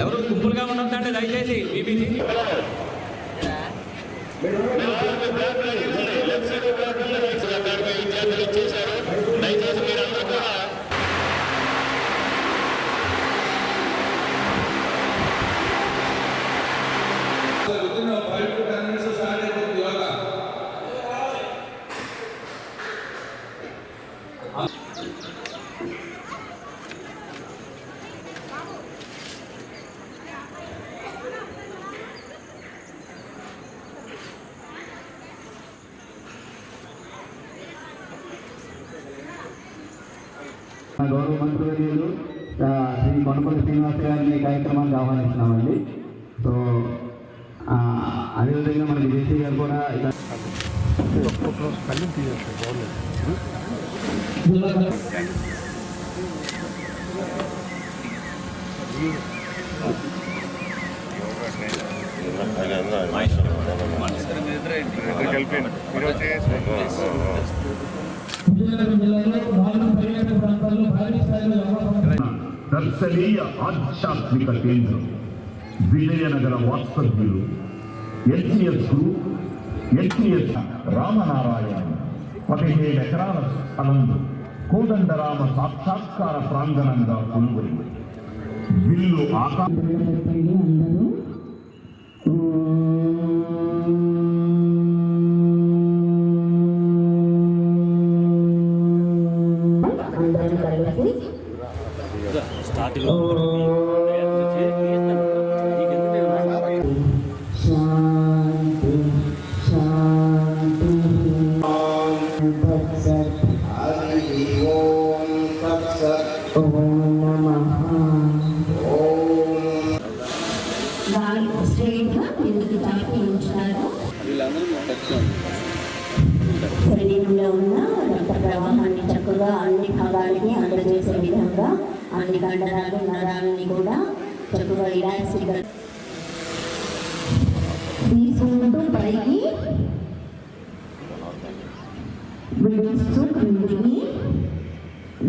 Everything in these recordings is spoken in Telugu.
ఎవరు గుంపులుగా ఉండొద్దండి దయచేసి బీబీసీ. గౌరవ మంత్రివర్యులు శ్రీ కొండపల్లి శ్రీనివాస్ గారిని ఈ కార్యక్రమానికి ఆహ్వానిస్తున్నామండి. సో ఆ, అదేవిధంగా మనకి జేసీ గారు కూడా జిల్లాలో దర్శనీయ ఆధ్యాత్మిక కేంద్రం. విజయనగర వాస్తవ్యులు ఎన్సిఎస్ గ్రూప్ ఎన్సిఎస్ రామనారాయణ. పదిహేడు ఎకరాల స్థలంలో కోదండరామ సాక్షాత్కార ప్రాంగణంగా కొనుగోలు విల్లు ఆకాశ చెప్పండి అందరూ అందరం కలిసి ఉంచుతారు శరీరంలో ఉన్న రక్త ప్రవాహాన్ని చక్కగా అన్ని భాగాలని అందజేసే అన్ని కండరాలు నరాలని కూడా చక్కగా రిలాక్స్గా తీసుకుంటూ పైకి విడుస్తూ క్రిందికి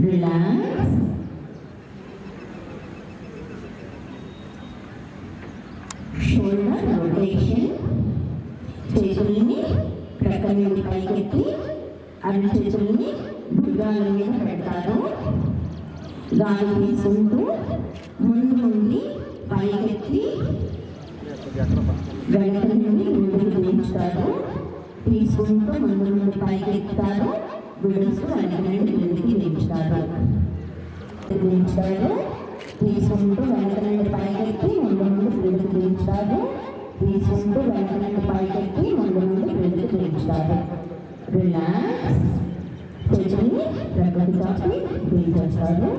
రిలాక్స్. Shoulder rotation. చేతుల్ని ప్రక్క నుండి పైకెత్తి అన్ని చేతుల్ని భుజాల మీద పెడతారు. గాలి తీసుకుంటూ ముందు నుండి పైకెత్తి వెనక నుండి ముందుకు దించుతారు తీసుకుంటూ ముందు నుండి పైకెత్తారు. విడుస్తూ వెనక నుండి ముందుకి దించుతారు దించుతారు తీసుకుంటూ వెనక నుండి పైకెత్తి ముందు నుండి క్రిందికి దించుతారు తీసుకుంటూ వెనక నుండి పైకెత్తి ముందు నుండి క్రిందికి రిలాక్స్. చేతుల్ని ప్రకృతి చాపి దించేస్తారు